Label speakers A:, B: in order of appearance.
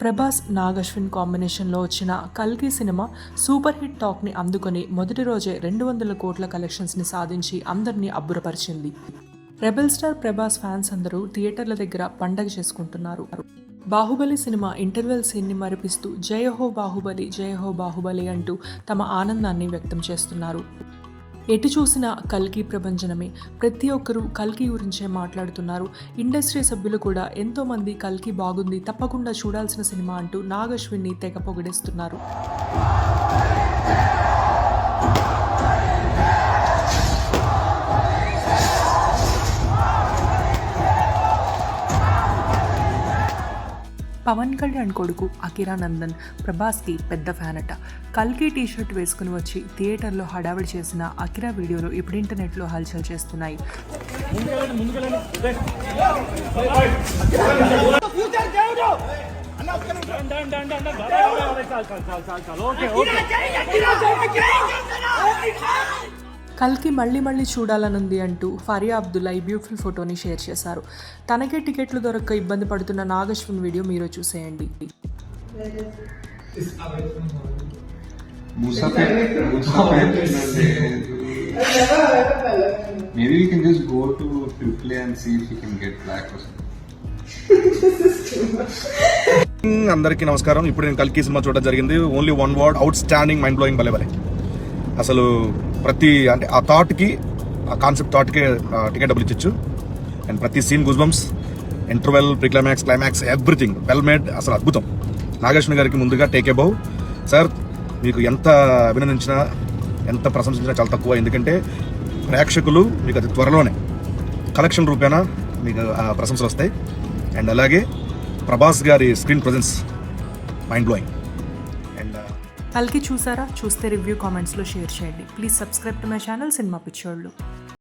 A: ప్రభాస్ నాగశ్విన్ కాంబినేషన్లో వచ్చిన కల్కి సినిమా సూపర్ హిట్ టాక్ని అందుకొని మొదటి రోజే రెండు వందల కోట్ల కలెక్షన్స్ని సాధించి అందరినీ అబ్బురపరిచింది. రెబెల్ స్టార్ ప్రభాస్ ఫ్యాన్స్ అందరూ థియేటర్ల దగ్గర పండగ చేసుకుంటున్నారు. బాహుబలి సినిమా ఇంటర్వెల్ సీన్ని మరిపిస్తూ జయహో బాహుబలి జయహో బాహుబలి అంటూ తమ ఆనందాన్ని వ్యక్తం చేస్తున్నారు. ఎటు చూసినా కల్కి ప్రభంజనమే. ప్రతి ఒక్కరూ కల్కి గురించే మాట్లాడుతున్నారు. ఇండస్ట్రీ సభ్యులు కూడా ఎంతో మంది కల్కి బాగుంది తప్పకుండా చూడాల్సిన సినిమా అంటూ నాగశ్విన్ని తెగ పొగిడేస్తున్నారు. పవన్ కళ్యాణ్ కొడుకు అకిరా నందన్ ప్రభాస్కి పెద్ద ఫ్యాన్ అట కల్కి టీ షర్ట్ వేసుకుని వచ్చి థియేటర్లో హడావిడి చేసిన అకిరా వీడియోలు ఇప్పుడు ఇంటర్నెట్లో హల్చల్ చేస్తున్నాయి.
B: ఫ్యూచర్ దేవుడు
A: కల్కి మళ్ళీ మళ్ళీ చూడాలనుంది అంటూ ఫరియా అబ్దుల్లా ఈ బ్యూటిఫుల్ ఫోటోని షేర్ చేశారు. తనకే టికెట్లు దొరక్క ఇబ్బంది పడుతున్న నాగశ్విన్ వీడియో మీరు చూసేయండి.
C: Musafir, Musafir, maybe we can just go to AAA and see if we can get black or something.
D: అందరికీ నమస్కారం. ఇప్పుడు నేను కల్కి సినిమా చూడడం జరిగింది. Only one word outstanding mind blowing భలే భలే అసలు ప్రతి అంటే ఆ థాట్కి ఆ కాన్సెప్ట్ థాట్కి టికెట్ డబ్బులు ఇచ్చు అండ్ ప్రతి scene goosebumps interval pre climax climax everything well made అసలు అద్భుతం. నాగేశ్వర గారికి ముందుగా టేక్ అబౌవ్ సార్ మీకు ఎంత అభినందించినా ఎంత ప్రశంసించినా చాలా తక్కువ. ఎందుకంటే ప్రేక్షకులు మీకు అది త్వరలోనే కలెక్షన్ రూపేణా మీకు ప్రశంసలు వస్తాయి. అండ్ అలాగే ప్రభాస్ గారి screen presence mind blowing and
A: కల్కి చూసారా? చూస్తే రివ్యూ కామెంట్స్లో షేర్ చేయండి. Please subscribe to my channel cinema పిచ్చోళ్ళు